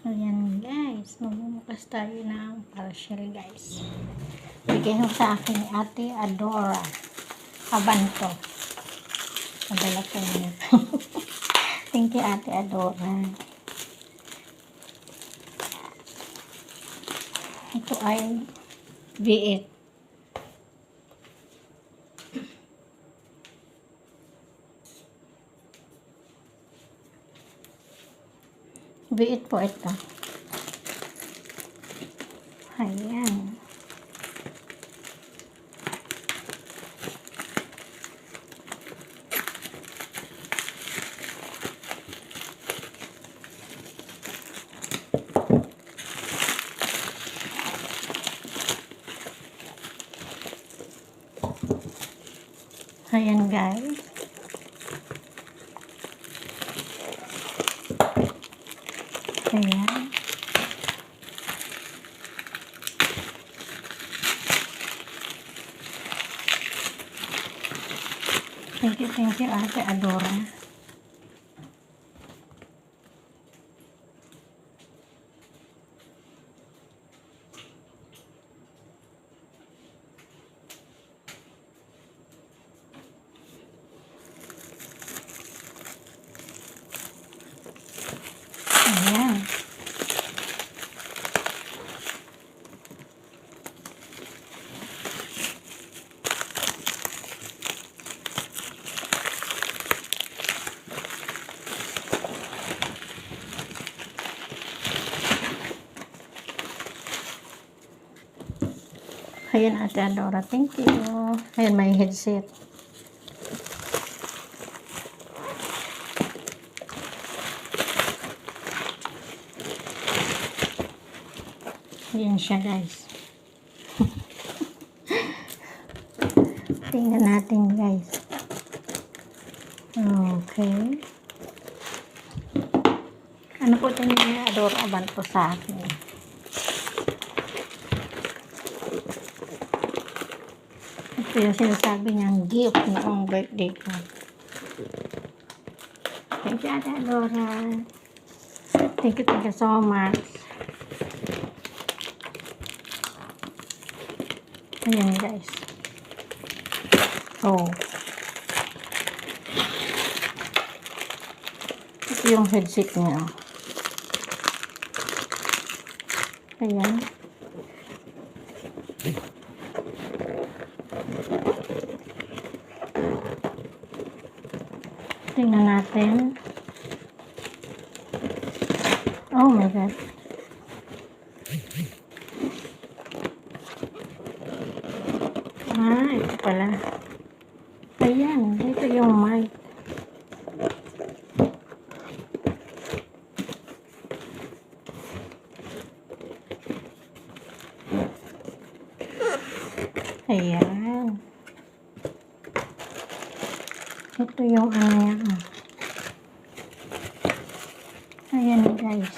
Ayan guys, mamumukas tayo ng partial guys. Bigay mo sa akin ni Ate Adora. Abanto. Padala ko niya. Thank you Ate Adora. Ito ay V8. V8 po ito. Ayan. Ayan guys. Ayan. Thank you, thank you, Ate Adora. Ayan. Ayan, Ate Adora. Thank you. Ayan, may headset. Ayan siya, guys. Tingnan natin, guys. Okay. Ano po ito ni Adora Abanto sa akin? Ito yung sinasabi niyang gift noong birthday ko. Thank you, Ate Adora. Thank you, thank you so much. Ayan, guys. Oh. Ito yung headset niya. oh. Ayan. Tingnan natin. Oh my God. Ah, ito pala. Ayan, ito yung mic. Ayan. Ito yung ano niya. ah. Ayan guys.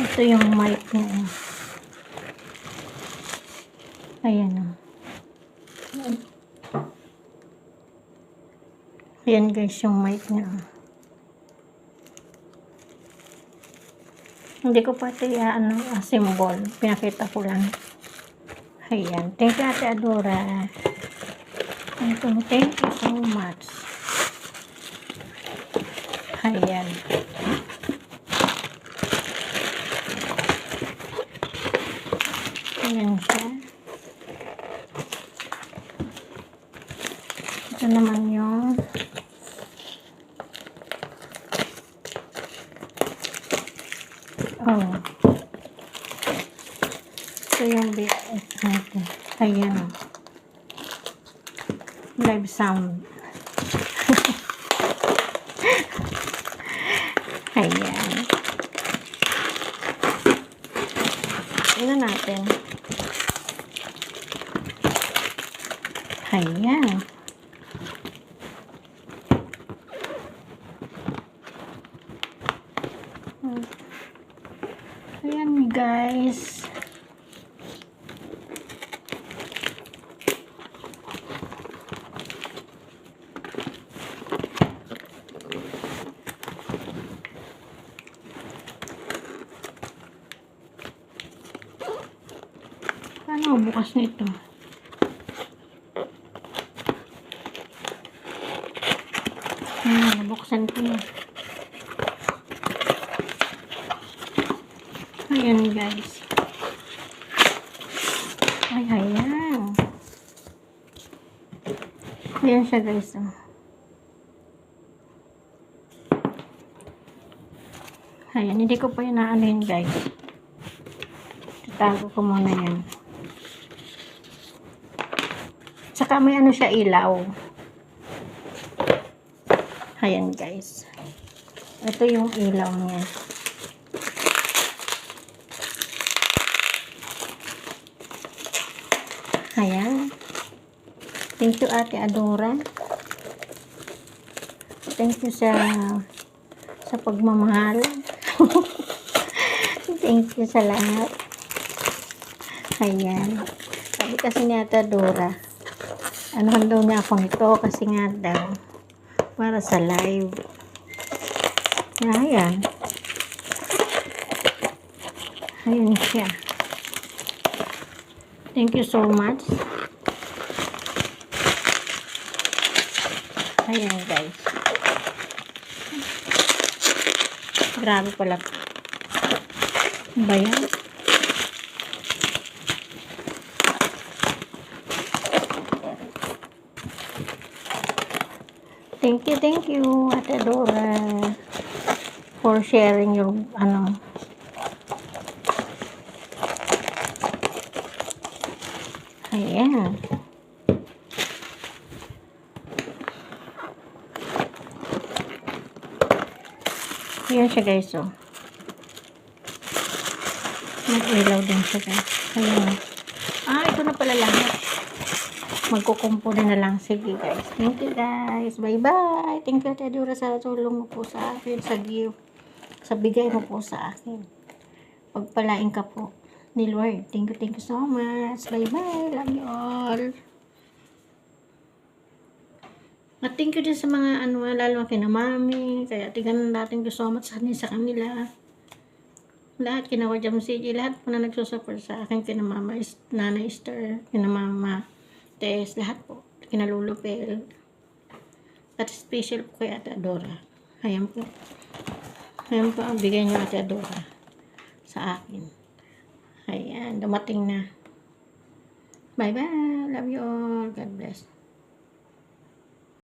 Ito yung mic niya. ah. Ayan o. Ayan guys yung mic niya. ah. Hindi ko pati uh, ano, ah, symbol. Pinakita ko lang. Ayan. Thank you Ate Adora. Thank you, thank you so much. Ayan. Ayan siya. Ito naman yung Oh. Ito yung BS natin. Ayan. oh. Live sound. Ayan. Tingnan natin. Ayan. Ayan guys. Bukas na ito. Hmm, nabuksan ko na. Ayan guys. Ay, ayan. Ayan siya guys. Oh. Ayan, hindi ko pa yun naano guys. Tatago ko muna yan. Saka may ano siya ilaw. Ayan guys. Ito yung ilaw niya. Ayan. Thank you Ate Adora. Thank you sa sa pagmamahal. Thank you sa lahat. Ayan. Sabi kasi ni Ate Adora, ano daw niya ako nito kasi nga daw para sa live. Ayan. Ayan siya. Thank you so much. Ayan guys. Grabe pala. Ano Ba yan? Thank you, thank you, Ate Dora, for sharing your, ano, Ayan. Ayan siya guys, oh. Nag-ilaw din siya guys. Ayan. Ah, ito na pala lahat. Magkukumpo na lang. Sige guys. Thank you guys. Bye-bye. Thank you Ate Dora sa tulong mo po sa akin. Sa gift. Sa bigay mo po sa akin. Pagpalain ka po ni Lord. Thank you, thank you so much. Bye-bye. Love you all. At thank you din sa mga ano, lalo kina mami. Kaya tingnan natin ko so much sa, sa kanila. Lahat, kina Wajam CJ, lahat po na nagsusupport sa akin. Kina mama, Is- Nana Esther, kina mama Tess, lahat po. Kina Lolo Pel. At special po kay Ate Adora. Ayan po. Ayan po ang bigay niyo Ate Adora sa akin. Ayan, dumating na. Bye-bye. Love you all. God bless.